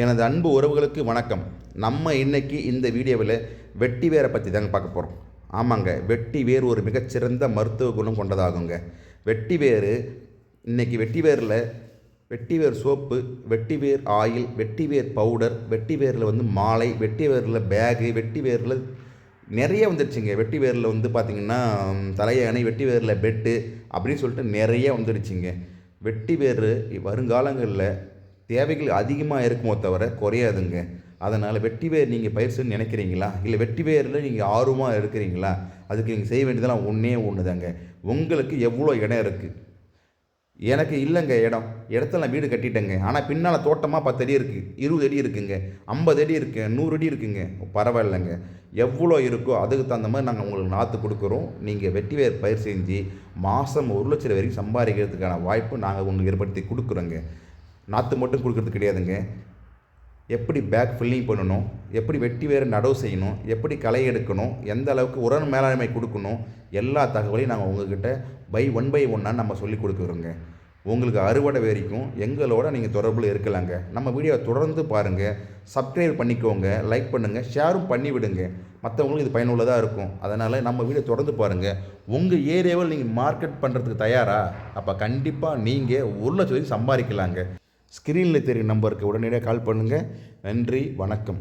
எனது அன்பு உறவுகளுக்கு வணக்கம். நம்ம இன்றைக்கி இந்த வீடியோவில் வெட்டி வேரை பற்றி தாங்க பார்க்க போகிறோம் ஆமாங்க வெட்டி வேர் ஒரு மிகச்சிறந்த மருத்துவ குணம் கொண்டதாகுங்க. வெட்டி வேர் இன்னைக்கு வெட்டி வேரில் வெட்டி வேர் சோப்பு வெட்டி வேர் ஆயில் வெட்டி வேர் பவுடர் வெட்டி வேரில் வந்து மாலை வெட்டி வேரில் பேகு வெட்டி வேரில் நிறைய வந்துடுச்சுங்க வெட்டி வேரில் வந்து பார்த்திங்கன்னா தலையணை வெட்டி வேரில் பெட்டு அப்படின்னு சொல்லிட்டு நிறைய வந்துடுச்சுங்க வெட்டி வேர் வருங்காலங்களில் தேவைகள் அதிகமாக இருக்குமோ தவிர குறையாதுங்க. அதனால் வெட்டி வேர் நீங்கள் பயிர் செய்யணும்னு நினைக்கிறீங்களா? இல்லை வெட்டி வேரில் நீங்கள் ஆர்வமாக இருக்கிறீங்களா? அதுக்கு நீங்கள் செய்ய வேண்டியதெல்லாம் ஒன்றே ஒன்று தாங்க உங்களுக்கு எவ்வளோ இடம் இருக்குது எனக்கு இல்லைங்க இடம். இடத்துல நான் வீடு கட்டிட்டேங்க. ஆனால் பின்னால் தோட்டமாக பத்து அடி இருக்குது இருபது அடி இருக்குங்க. ஐம்பது அடி இருக்கு. நூறு அடி இருக்குங்க. பரவாயில்லைங்க. எவ்வளோ இருக்கோ அதுக்கு தகுந்த மாதிரி நாங்கள் உங்களுக்கு நாற்று கொடுக்குறோம். நீங்கள் வெட்டி வேர் பயிர் செஞ்சு மாதம் ஒரு லட்சம் வரைக்கும் சம்பாதிக்கிறதுக்கான வாய்ப்பு நாங்கள் உங்களுக்கு ஏற்படுத்தி கொடுக்குறோங்க. நாற்று மட்டும் கொடுக்கறது கிடையாதுங்க. எப்படி பேக் ஃபில்லிங் பண்ணணும்? எப்படி வெட்டி வேறு நடவு செய்யணும்? எப்படி களை எடுக்கணும்? எந்த அளவுக்கு உர மேலாண்மை கொடுக்கணும்? எல்லா தகவலையும் நாங்கள் உங்ககிட்ட பை ஒன் பை ஒன்னாக நம்ம சொல்லி கொடுக்குறோங்க. உங்களுக்கு அறுவடை வரைக்கும் எங்களோட நீங்கள் தொடர்பில் இருக்கலாங்க. நம்ம வீடியோவை தொடர்ந்து பாருங்கள் சப்ஸ்கிரைப் பண்ணிக்கோங்க. லைக் பண்ணுங்கள் ஷேரும் பண்ணி விடுங்க. மற்றவங்களுக்கு இது பயனுள்ளதாக இருக்கும். அதனால் நம்ம வீடியோ தொடர்ந்து பாருங்கள் உங்கள் ஏரியாவில் நீங்கள் மார்க்கெட் பண்ணுறதுக்கு தயாரா? அப்போ கண்டிப்பாக நீங்கள் ஒரு லட்சம் வரைக்கும் சம்பாதிக்கலாங்க. ஸ்க்ரீனில் தெரியும் நம்பருக்கு உடனடியாக கால் பண்ணுங்கள் நன்றி வணக்கம்.